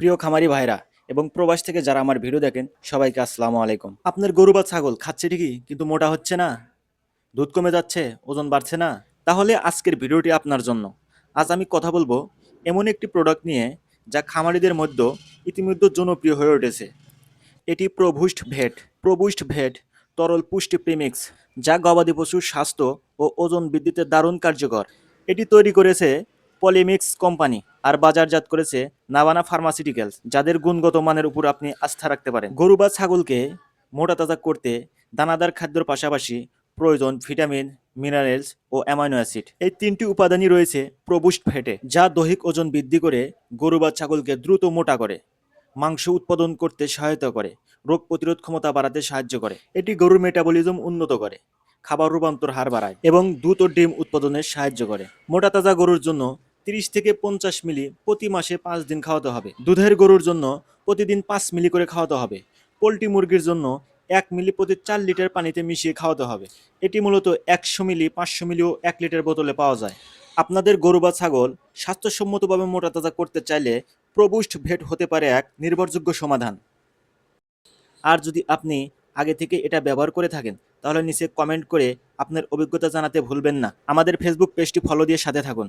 প্রিয় খামারি ভাইরা এবং প্রবাস থেকে যারা আমার ভিডিও দেখেন, সবাইকে আসসালামু আলাইকুম। আপনার গরু বা ছাগল খাচ্ছে ঠিকই, কিন্তু মোটা হচ্ছে না? দুধ কমে যাচ্ছে, ওজন বাড়ছে না? তাহলে আজকের ভিডিওটি আপনার জন্য। আজ আমি কথা বলব এমন একটি প্রোডাক্ট নিয়ে যা খামারিদের মধ্যে ইতিমধ্যে জনপ্রিয় হয়ে উঠেছে। এটি প্রভুষ্ট ভেট প্রভুষ্ট ভেট তরল পুষ্টি প্রিমিক্স যা গবাদি পশুর স্বাস্থ্য ও ওজন বৃদ্ধিতে দারুণ কার্যকর। এটি তৈরি করেছে পলিমিক্স কোম্পানি আর বাজারজাত করেছে নাভানা ফার্মাসিউটিক্যালস যাদের গুণগত মানের উপর আপনি আস্থা রাখতে পারেন। গরু বা ছাগলকে মোটা তাজা করতে দানাদার খাদ্যর পাশাপাশি প্রয়োজন ভিটামিন মিনারেলস ও অ্যামাইনো অ্যাসিড এই তিনটি উপাদানই রয়েছে প্রবুষ্ট ফ্যাটে, যা দৈহিক ওজন বৃদ্ধি করে গরু বা ছাগলকে দ্রুত মোটা করে, মাংস উৎপাদন করতে সহায়তা করে, রোগ প্রতিরোধ ক্ষমতা বাড়াতে সাহায্য করে। এটি গরুর মেটাবলিজম উন্নত করে, খাবার রূপান্তর হার বাড়ায় এবং দ্রুত ডিম উৎপাদনে সাহায্য করে। মোটা তাজা গরুর জন্য তিরিশ থেকে পঞ্চাশ মিলি প্রতি মাসে পাঁচ দিন খাওয়াতে হবে। দুধের গরুর জন্য প্রতিদিন পাঁচ মিলি করে খাওয়াতে হবে। পোলট্রি মুরগির জন্য এক মিলি প্রতি চার লিটার পানিতে মিশিয়ে খাওয়াতে হবে। এটি মূলত একশো মিলি, পাঁচশো মিলিও এক লিটার বোতলে পাওয়া যায়। আপনাদের গরু বা ছাগল স্বাস্থ্যসম্মতভাবে মোটা তাজা করতে চাইলে প্রবুষ্ট ভেট হতে পারে এক নির্ভরযোগ্য সমাধান। আর যদি আপনি আগে থেকে এটা ব্যবহার করে থাকেন, তাহলে নিচে কমেন্ট করে আপনার অভিজ্ঞতা জানাতে ভুলবেন না। আমাদের ফেসবুক পেজটি ফলো দিয়ে সাথে থাকুন।